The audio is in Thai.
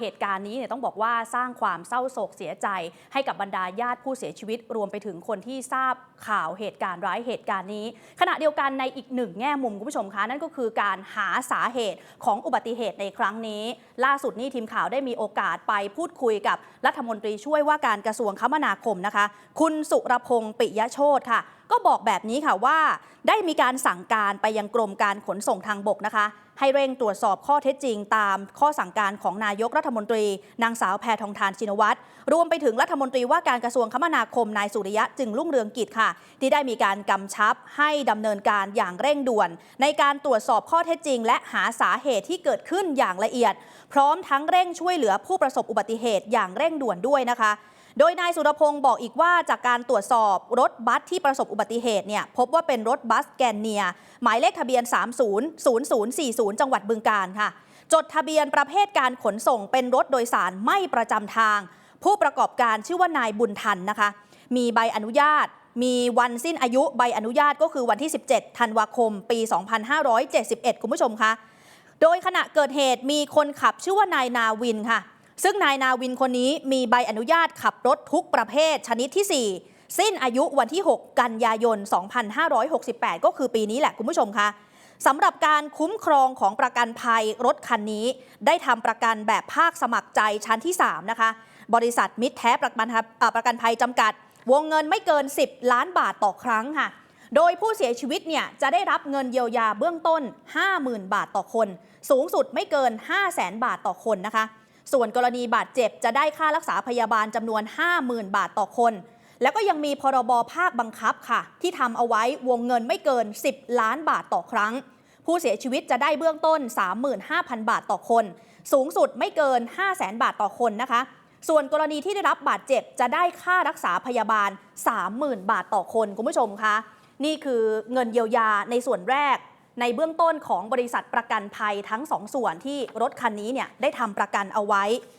เหตุการณ์นี้เนี่ยต้องบอกว่าสร้างความเศร้าโศกเสียใจ ให้กับบรรดาญาติผู้เสียชีวิต รวมไปถึงคนที่ทราบข่าวเหตุการณ์ร้ายเหตุการณ์นี้ ขณะเดียวกันในอีกหนึ่งแง่มุมคุณผู้ชมคะนั่นก็คือการหาสาเหตุของอุบัติเหตุในครั้งนี้ ล่าสุดนี่ทีมข่าวได้มีโอกาสไปพูดคุยกับรัฐมนตรีช่วยว่าการกระทรวงคมนาคมนะคะ คุณสุรพงศ์ปิยะโชตค่ะก็บอกแบบนี้ค่ะว่า ได้มีการสั่งการไปยังกรมการขนส่งทางบกนะคะ ให้เร่งตรวจสอบข้อเท็จจริง ตามข้อสั่งการของนายกรัฐมนตรี นางสาวแพทองทานชินวัตรรวมไปถึงรัฐมนตรีว่าการกระทรวงคมนาคมนายสุริยะจึงรุ่งเรืองกิจค่ะ ที่ได้มีการกำชับให้ดำเนินการอย่างเร่งด่วน ในการตรวจสอบข้อเท็จจริง และหาสาเหตุที่เกิดขึ้นอย่างละเอียด พร้อมทั้งเร่งช่วยเหลือผู้ประสบอุบัติเหตุอย่างเร่งด่วนด้วยนะคะ โดยนายสุรพงศ์บอกอีกว่าจากการตรวจสอบรถบัสที่ประสบอุบัติเหตุเนี่ยพบว่าเป็นรถบัสแกนเนีย หมายเลขทะเบียน 300040 จังหวัดบึงกาฬค่ะ จดทะเบียนประเภทการขนส่งเป็นรถโดยสารไม่ประจำทาง ผู้ประกอบการชื่อว่านายบุญทันนะคะ มีใบอนุญาตมีวันสิ้นอายุใบอนุญาตก็คือวันที่ 17 ธันวาคม ปี 2571 คุณผู้ชมคะ โดยขณะเกิดเหตุมีคนขับชื่อว่านายนาวินค่ะ ซึ่งนายนาวินคนนี้มีใบอนุญาตขับรถทุกประเภทชนิดที่ 4 สิ้นอายุวันที่ 6 กันยายน 2568 ก็คือปีนี้แหละคุณผู้ชมคะสำหรับการคุ้มครองของประกันภัยรถคันนี้ ได้ทำประกันแบบภาคสมัครใจชั้นที่ 3 นะคะ บริษัทมิตรแท้ประกันประกันภัยจำกัด วงเงินไม่เกิน 10 ล้านบาทต่อครั้งค่ะ โดยผู้เสียชีวิตเนี่ยจะได้รับเงินเยียวยาเบื้องต้น 50,000 บาทต่อคน สูงสุดไม่เกิน 500,000บาทต่อคนนะคะ ส่วนกรณีบาดเจ็บจะได้ค่ารักษาพยาบาลจำนวน 50,000 บาทต่อคน แล้วก็ยังมีพรบภาคบังคับค่ะ ที่ทำเอาไว้วงเงินไม่เกิน 10 ล้านบาทต่อครั้ง ผู้เสียชีวิตจะได้เบื้องต้น 35,000 บาทต่อคน สูงสุดไม่เกิน 500,000 บาทต่อคนนะคะ ส่วนกรณีที่ได้รับบาดเจ็บจะได้ค่ารักษาพยาบาล 30,000 บาทต่อคนคุณผู้ชมคะนี่คือเงินเยียวยาในส่วนแรก ในเบื้องต้นของบริษัทประกันภัยทั้งสองส่วนที่รถคันนี้เนี่ยได้ทำประกันเอาไว้